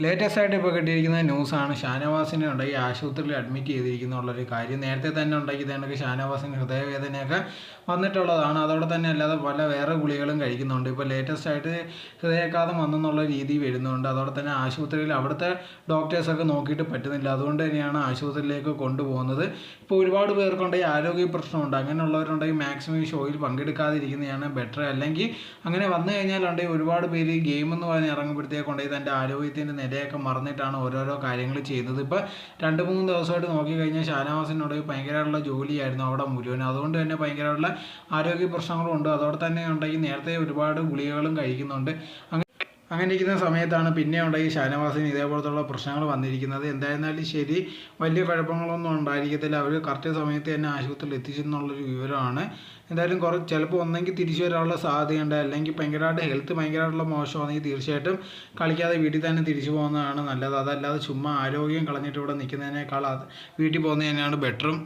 Latest ആയിട്ട് ഇപ്പോൾ കിട്ടിയിരിക്കുന്ന ന്യൂസാണ് ഷാനവാസിനെ ഉണ്ടെങ്കിൽ ആശുപത്രിയിൽ അഡ്മിറ്റ് ചെയ്തിരിക്കുന്നുള്ളൊരു കാര്യം. നേരത്തെ തന്നെ ഉണ്ടാക്കി ഇതേണ്ടൊക്കെ ഷാനവാസിന് ഹൃദയവേദനയൊക്കെ വന്നിട്ടുള്ളതാണ്. അതോടെ തന്നെ അല്ലാതെ പല വേറെ ഗുളികളും കഴിക്കുന്നുണ്ട്. ഇപ്പോൾ ലേറ്റസ്റ്റ് ആയിട്ട് ഹൃദയാഘാതം വന്നെന്നുള്ള രീതി വരുന്നുണ്ട്. അതോടെ തന്നെ ആശുപത്രിയിൽ അവിടുത്തെ ഡോക്ടേഴ്സൊക്കെ നോക്കിയിട്ട് പറ്റുന്നില്ല. അതുകൊണ്ട് തന്നെയാണ് ആശുപത്രിയിലേക്ക് കൊണ്ടുപോകുന്നത്. ഇപ്പോൾ ഒരുപാട് പേർക്കുണ്ടെങ്കിൽ ആരോഗ്യ പ്രശ്നമുണ്ട്. അങ്ങനെയുള്ളവരുണ്ടെങ്കിൽ മാക്സിമം ഷോയിൽ പങ്കെടുക്കാതിരിക്കുന്നതാണ് ബെറ്റർ അല്ലെങ്കിൽ അങ്ങനെ വന്നു കഴിഞ്ഞാലുണ്ടെങ്കിൽ ഒരുപാട് പേര് ഗെയിം എന്ന് പറഞ്ഞ് ഇറങ്ങുമ്പോഴത്തേക്കുണ്ടെങ്കിൽ തന്റെ ആരോഗ്യത്തിന്റെ നിലയൊക്കെ മറന്നിട്ടാണ് ഓരോരോ കാര്യങ്ങൾ ചെയ്യുന്നത്. ഇപ്പോൾ രണ്ട് മൂന്ന് ദിവസമായിട്ട് നോക്കിക്കഴിഞ്ഞാൽ ഷാനവാസിനോട് ഭയങ്കരമായിട്ടുള്ള ജോലിയായിരുന്നു അവിടെ മുഴുവൻ അതുകൊണ്ട് തന്നെ ഭയങ്കരമായിട്ടുള്ള ആരോഗ്യ പ്രശ്നങ്ങളും ഉണ്ട്. അതോടെ തന്നെ ഉണ്ടെങ്കിൽ നേരത്തെ ഒരുപാട് ഗുളികകളും കഴിക്കുന്നുണ്ട്. അങ്ങനെ ഇരിക്കുന്ന സമയത്താണ് പിന്നെ ഉണ്ടായി ഷാനവാസിന് ഇതേപോലത്തുള്ള പ്രശ്നങ്ങൾ വന്നിരിക്കുന്നത്. എന്തായിരുന്നാലും ശരി വലിയ കുഴപ്പങ്ങളൊന്നും ഉണ്ടായിരിക്കത്തില്ല. അവർ കറക്റ്റ് സമയത്ത് തന്നെ ആശുപത്രിയിൽ എത്തിച്ചെന്നുള്ളൊരു വിവരമാണ്. എന്തായാലും കുറച്ച് ചിലപ്പോൾ ഒന്നെങ്കിൽ തിരിച്ചു വരാനുള്ള സാധ്യതയുണ്ട്. അല്ലെങ്കിൽ ഭയങ്കരമായിട്ട് ഹെൽത്ത് ഭയങ്കരമായിട്ടുള്ള മോശമാണെങ്കിൽ തീർച്ചയായിട്ടും കളിക്കാതെ വീട്ടിൽ തന്നെ തിരിച്ചു പോകുന്നതാണ് നല്ലത്. അതല്ലാതെ ചുമ്മാ ആരോഗ്യം കളഞ്ഞിട്ട് ഇവിടെ നിൽക്കുന്നതിനേക്കാൾ വീട്ടിൽ പോകുന്നത് തന്നെയാണ് ബെറ്ററും